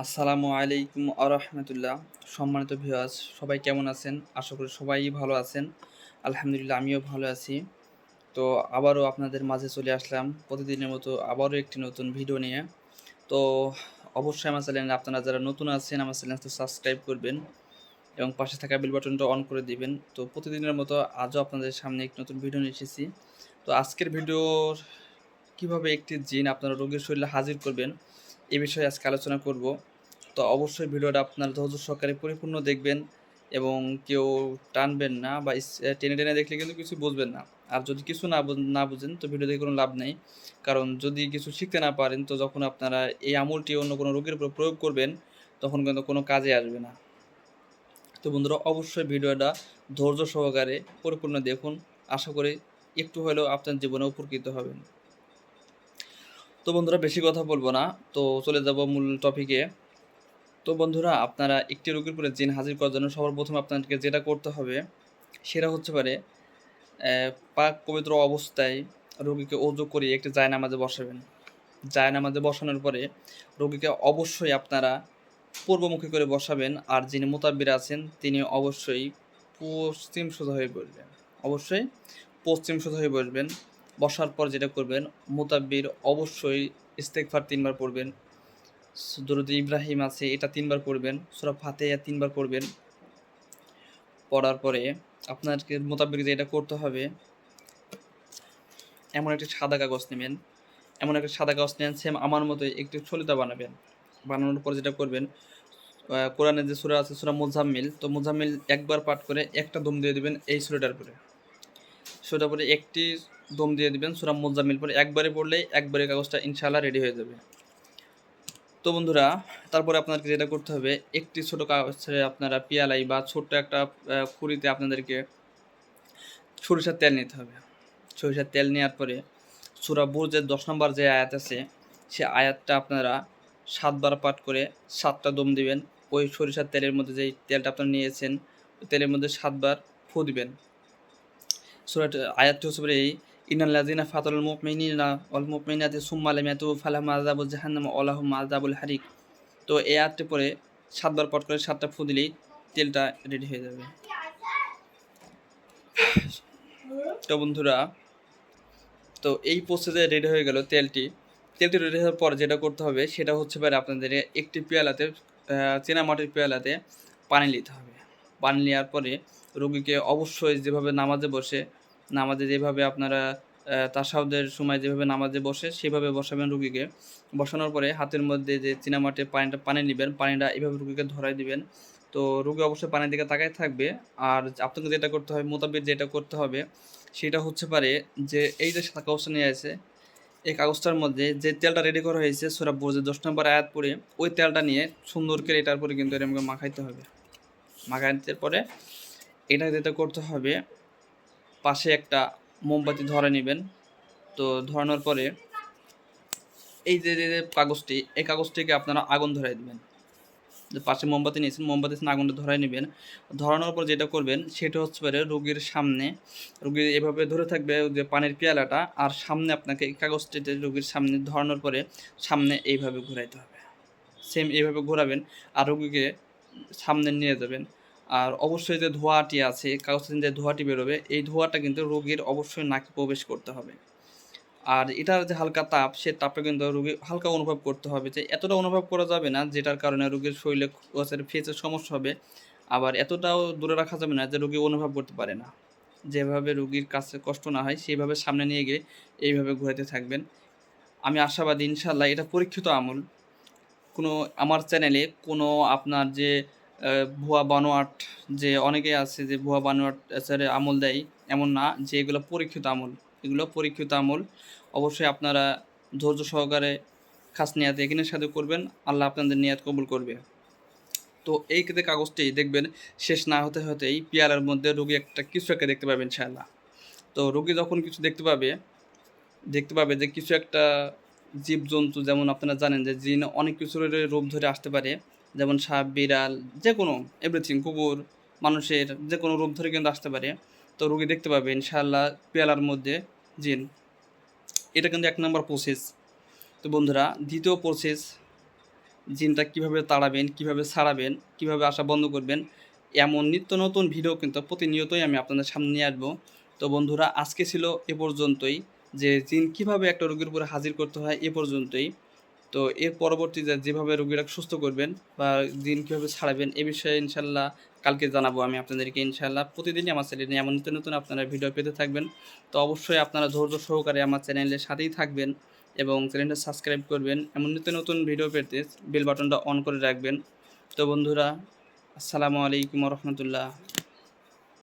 আসসালামু আলাইকুম আরহামতুল্লাহ সম্মানিত ভিউয়ার্স সবাই কেমন আছেন? আশা করি সবাই ভালো আছেন। আলহামদুলিল্লাহ, আমিও ভালো আছি। তো আবারও আপনাদের মাঝে চলে আসলাম প্রতিদিনের মতো আবারও একটি নতুন ভিডিও নিয়ে। তো অবশ্যই আমার চ্যানেলে আপনারা যারা নতুন আছেন, আমার চ্যানেলটা সাবস্ক্রাইব করবেন এবং পাশে থাকা বেল বাটনটা অন করে দিবেন। তো প্রতিদিনের মতো আজও আপনাদের সামনে একটি নতুন ভিডিও নিয়ে এসেছি। তো আজকের ভিডিওর কীভাবে একটি জিন আপনারা রোগীর শরীরে হাজির করবেন এ বিষয়ে আজকে আলোচনা করব। তো অবশ্যই ভিডিওটা আপনারা ধৈর্য সহকারে পরিপূর্ণ দেখবেন এবং কেউ টানবেন না বা টেনে টেনে দেখলে কিন্তু কিছু বুঝবেন না। আর যদি কিছু না না বুঝেন, তো ভিডিও দেখে কোনো লাভ নেই। কারণ যদি কিছু শিখতে না পারেন, তো যখন আপনারা এই আমলটি অন্য কোনো রোগের উপর প্রয়োগ করবেন, তখন কিন্তু কোনো কাজে আসবে না। তো বন্ধুরা, অবশ্যই ভিডিওটা ধৈর্য সহকারে পরিপূর্ণ দেখুন। আশা করি একটু হলেও আপনার জীবনে উপকৃত হবেন। তো বন্ধুরা বেশি কথা বলব না। তো চলে যাব মূল টপিকে তো বন্ধুরা, আপনারা একটি রোগীর উপরে জিন হাজির করার জন্য সবার প্রথমে আপনাদেরকে যেটা করতে হবে, সেটা হচ্ছে পারে পাক পবিত্র অবস্থায় রোগীকে অজু করে একটি জায়নামাজে বসাবেন। জায়নামাজে বসানোর পরে রোগীকে অবশ্যই আপনারা পূর্বমুখী করে বসাবেন আর যিনি মোতাব্বির আছেন, তিনি অবশ্যই পশ্চিম সোজা হয়ে বসবেন। অবশ্যই পশ্চিম সোজা হয়ে বসবেন। বসার পর যেটা করবেন, মোতাব্বির অবশ্যই ইস্তেকফার তিনবার পড়বেন। দরুদ ইব্রাহিম আছে, এটা তিনবার পড়বেন। সুরা ফাতেহা তিনবার পড়বেন। পড়ার পরে আপনাকে মোতাবেক যেটা করতে হবে, এমন একটি সাদা কাগজ নেবেন। এমন একটা সাদা কাগজ নেন সেম আমার মতো একটি ছলিতা বানাবেন। বানানোর পর যেটা করবেন কোরআনের যে সুরা আছে, সুরা মুজাম্মিল, তো মুজাম্মিল একবার পাঠ করে একটা দম দিয়ে দিবেন এই সুরাটার পরে সুরাটার পরে একটি দম দিয়ে দিবেন, সুরা মুজাম্মিল পরে একবারে পড়লেই একবারে কাগজটা ইনশাল্লাহ রেডি হয়ে যাবে। তো বন্ধুরা, তারপরে আপনাদেরকে যেটা করতে হবে, একটি ছোট কাগজে আপনারা পিয়ালাই বা ছোট্ট একটা খুঁড়িতে আপনাদেরকে সরিষার তেল নিতে হবে। সরিষার তেল নেওয়ার পরে সুরা বুর্জের দশ নম্বর যে আয়াত আছে, সে আয়াতটা আপনারা সাতবার পাঠ করে সাতটা দম দিবেন। ওই সরিষার তেলের মধ্যে যেই তেলটা আপনারা নিয়েছেন তেলের মধ্যে সাতবার ফু দিবেন। সুরাট, আয়াতটি হচ্ছে এই ইনাল্লাযিনা ফাতালুল মুমিনিনা ওয়াল মুমিনাতি সুম্মা লাম ইয়াতু ফালাহুম আযাবু জাহান্নাম ওয়া লাহুম আযাবুল হারিক তো এই আয়াতটি পরে সাতবার পাঠ করে সাতটা ফু দিলেই তেলটা রেডি হয়ে যাবে। তো বন্ধুরা, তো এই প্রসেসে রেডি হয়ে গেল তেলটি। তেলটি রেডি হওয়ার পর যেটা করতে হবে সেটা হচ্ছে পারে আপনাদের একটি পেয়ালাতে চীনা মাটির পেয়ালাতে পানি নিতে হবে। পানি নেওয়ার পরে রোগীকে অবশ্যই যেভাবে নামাজে বসে নামাজে যেভাবে আপনারা তাসাউদের সময় যেভাবে নামাজে বসে, সেভাবে বসাবেন রুগীকে। বসানোর পরে হাতের মধ্যে যে চীনামাটির পানিটা, পানি নেবেন, পানিটা এইভাবে রুগীকে ধরাই দিবেন। তো রুগী অবশ্যই পানির দিকে তাকায় থাকবে। আর আপনাকে যেটা করতে হবে, মোতাবেক যেটা করতে হবে, সেটা হচ্ছে পারে যে এই যে কাগজটা নিয়ে আছে, এই কাগজটার মধ্যে যে তেলটা রেডি করা হয়েছে, সোরা বোঝে দশ নম্বর আয়াত পরে ওই তেলটা নিয়ে সুন্দর করে এটার পরে কিন্তু এরকম মাখাইতে হবে। মাখাইতে পরে এটা যেটা করতে হবে পাশে একটা মোমবাতি ধরে নেবেন। তো ধরানোর পরে এই যে যে কাগজটি, এই কাগজটিকে আপনারা আগুন ধরাই দেবেন। যে পাশে মোমবাতি নিয়েছেন, মোমবাতি আগুনটা ধরাই নেবেন। ধরানোর পর যেটা করবেন, সেটা হচ্ছে পারে রোগীর সামনে, রোগী এভাবে ধরে থাকবে যে পানির পেয়ালাটা, আর সামনে আপনাকে এই কাগজটিতে রোগীর সামনে ধরানোর পরে সামনে এইভাবে ঘোরাইতে হবে। সেম এইভাবে ঘোরাবেন, আর রোগীকে সামনে নিয়ে যাবেন। আর অবশ্যই যে ধোঁয়াটি আছে কাগজের যে ধোঁয়াটি বেরোবে, এই ধোঁয়াটা কিন্তু রোগীর অবশ্যই নাকে প্রবেশ করতে হবে। আর এটার যে হালকা তাপ, সে তাপটা কিন্তু রোগী হালকা অনুভব করতে হবে যে এতটা অনুভব করা যাবে না, যেটার কারণে রোগীর শরীরে ফেসের সমস্যা হবে। আবার এতটাও দূরে রাখা যাবে না যে রোগী অনুভব করতে পারে না। যেভাবে রোগীর কাছে কষ্ট না হয়, সেইভাবে সামনে নিয়ে গিয়ে এইভাবে ঘোরাতে থাকবেন। আমি আশাবাদী ইনশাল্লাহ এটা পরীক্ষিত আমল। কোনো আমার চ্যানেলে কোনো আপনার যে ভুয়া বানোয়াট যে অনেকে আছে যে ভুয়া বানোয়াট স্যারে আমল দেয়, এমন না যে এগুলো পরীক্ষিত আমল। এগুলো পরীক্ষিত আমল। অবশ্যই আপনারা ধৈর্য সহকারে খাস নিয়াতে এখানের সাথে করবেন। আল্লাহ আপনাদের নিয়াত কবুল করবে। তো এই ক্ষেত্রে কাগজটি দেখবেন, শেষ না হতে হতেই পেয়ালার মধ্যে রোগী একটা কিছু একটা দেখতে পাবেন ইনশাআল্লাহ। তো রোগী যখন কিছু দেখতে পাবে দেখতে পাবে যে কিছু একটা জীবজন্তু, যেমন আপনারা জানেন যে জিন অনেক কিছুর রূপ ধরে আসতে পারে। যেমন সাপ, বিড়াল যে কোনো এভরিথিং কুকুর, মানুষের যে কোনো রূপ ধরে কিন্তু আসতে পারে। তো রোগী দেখতে পাবে, ইনশাআল্লাহ পেয়ালার মধ্যে জিন। এটা কিন্তু এক নম্বর প্রসেস তো বন্ধুরা, দ্বিতীয় প্রসেস জিনটা কীভাবে তাড়াবেন, কীভাবে ছাড়াবেন, কীভাবে আসা বন্ধ করবেন, এমন নিত্য নতুন ভিডিও কিন্তু প্রতিনিয়তই আমি আপনাদের সামনে নিয়ে আসব। তো বন্ধুরা, আজকে ছিল এ পর্যন্তই। যে জিন কীভাবে একটা রোগীর উপরে হাজির করতে হয় এ পর্যন্তই। তো এর পরবর্তীতে যেভাবে রোগীরা সুস্থ করবেন বা দিন কীভাবে ছাড়াবেন, এ বিষয়ে ইনশাল্লাহ কালকে জানাব আমি আপনাদেরকে ইনশাল্লাহ। প্রতিদিনই আমার চ্যানেলে এমন নিত্য নতুন আপনারা ভিডিও পেতে থাকবেন। তো অবশ্যই আপনারা ধৈর্য সহকারে আমার চ্যানেলের সাথেই থাকবেন এবং চ্যানেলটা সাবস্ক্রাইব করবেন। এমন নিত্য নতুন ভিডিও পেতে বেল বাটনটা অন করে রাখবেন। তো বন্ধুরা, আসসালামু আলাইকুম রহমতুল্লাহ।